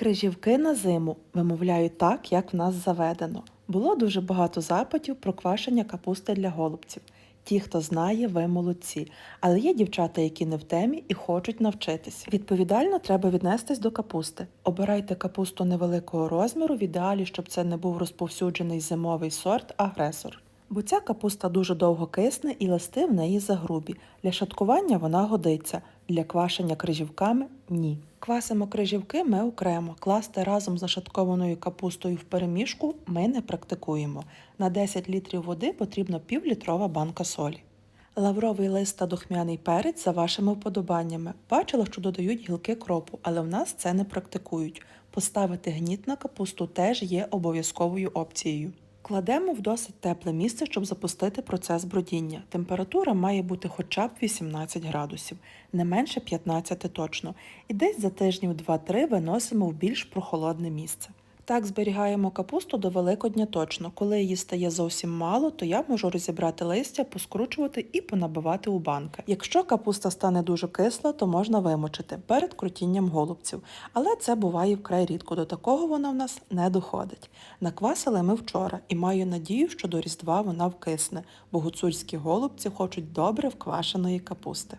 Крижівки на зиму вимовляють так, як в нас заведено. Було дуже багато запитів про квашення капусти для голубців. Ті, хто знає, ви молодці. Але є дівчата, які не в темі і хочуть навчитись. Відповідально треба віднестись до капусти. Обирайте капусту невеликого розміру, в ідеалі, щоб це не був розповсюджений зимовий сорт агресор. Бо ця капуста дуже довго кисне і листи в неї загрубі. Для шаткування вона годиться, для квашення крижівками ні. Квасимо крижівки ми окремо. Класти разом з нашаткованою капустою в перемішку ми не практикуємо. На 10 літрів води потрібно півлітрова банка солі. Лавровий лист та духмяний перець за вашими вподобаннями. Бачила, що додають гілки кропу, але в нас це не практикують. Поставити гніт на капусту теж є обов'язковою опцією. Кладемо в досить тепле місце, щоб запустити процес бродіння. Температура має бути хоча б 18 градусів, не менше 15 точно. І десь за тижнів 2-3 виносимо в більш прохолодне місце. Так зберігаємо капусту до Великодня точно. Коли її стає зовсім мало, то я можу розібрати листя, поскручувати і понабивати у банки. Якщо капуста стане дуже кисла, то можна вимочити перед крутінням голубців. Але це буває вкрай рідко, до такого вона в нас не доходить. Наквасили ми вчора і маю надію, що до Різдва вона вкисне, бо гуцульські голубці хочуть добре вквашеної капусти.